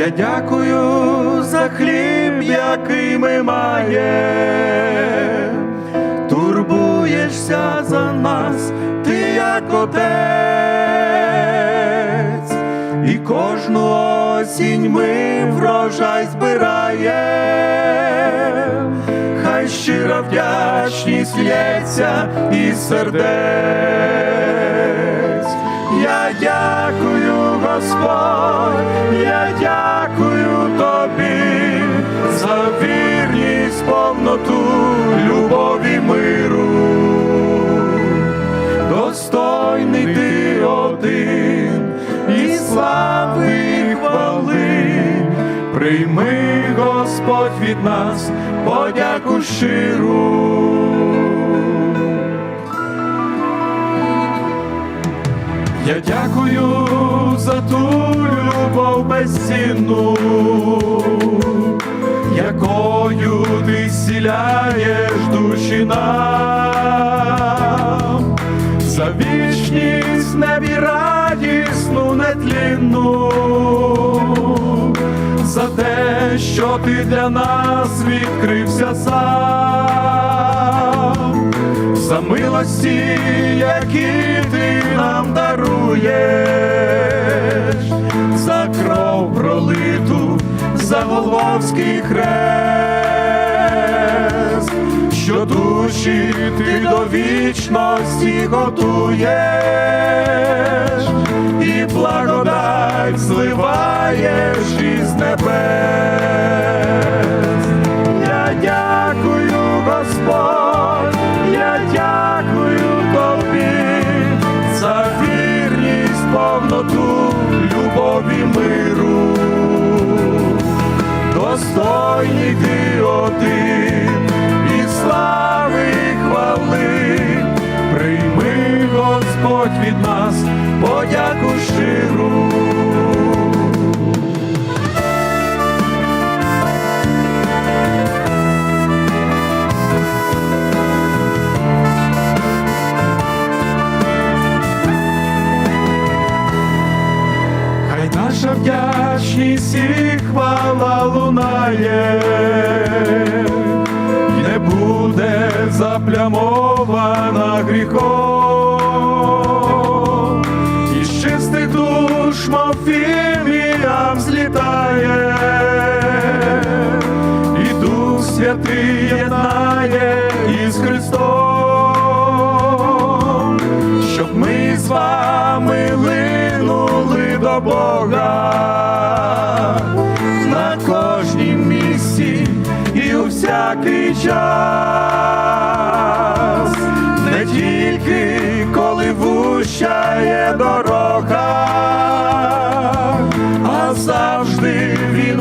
Я дякую за хліб, який ми маємо, турбуєшся за нас, ти як отець, і кожну осінь ми врожай збираємо, хай щира вдячність лється із сердець. Я дякую, Господь, я дякую тобі за вірність, повноту, любові миру. Достойний ти один і слави хвали. Прийми, Господь, від нас подяку щиру. Я дякую за ту любов безцінну, якою ти зціляєш душі нам, за вічність небі радісну, нетлінну, за те, що ти для нас відкрився сам милості, які ти нам даруєш, за кров пролиту, за Голговський хрест, що душі ти до вічності готуєш, і благодать зливаєш Ти один і слави хвали. Прийми, Господь, від нас подяку щиру. Наша вдячність і хвала лунає, душ, мов фіміям злітає, і Дух Святий єднає із Христом, щоб ми з вами линули до Бога на кожнім місці і у всякий час, не тільки коли вущає дорога,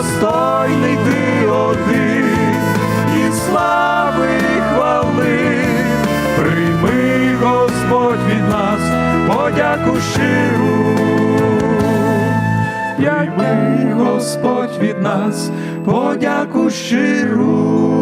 Достойний ти один і слави і хвали. Прийми, Господь, від нас подяку щиру. Прийми, Господь, від нас подяку щиру.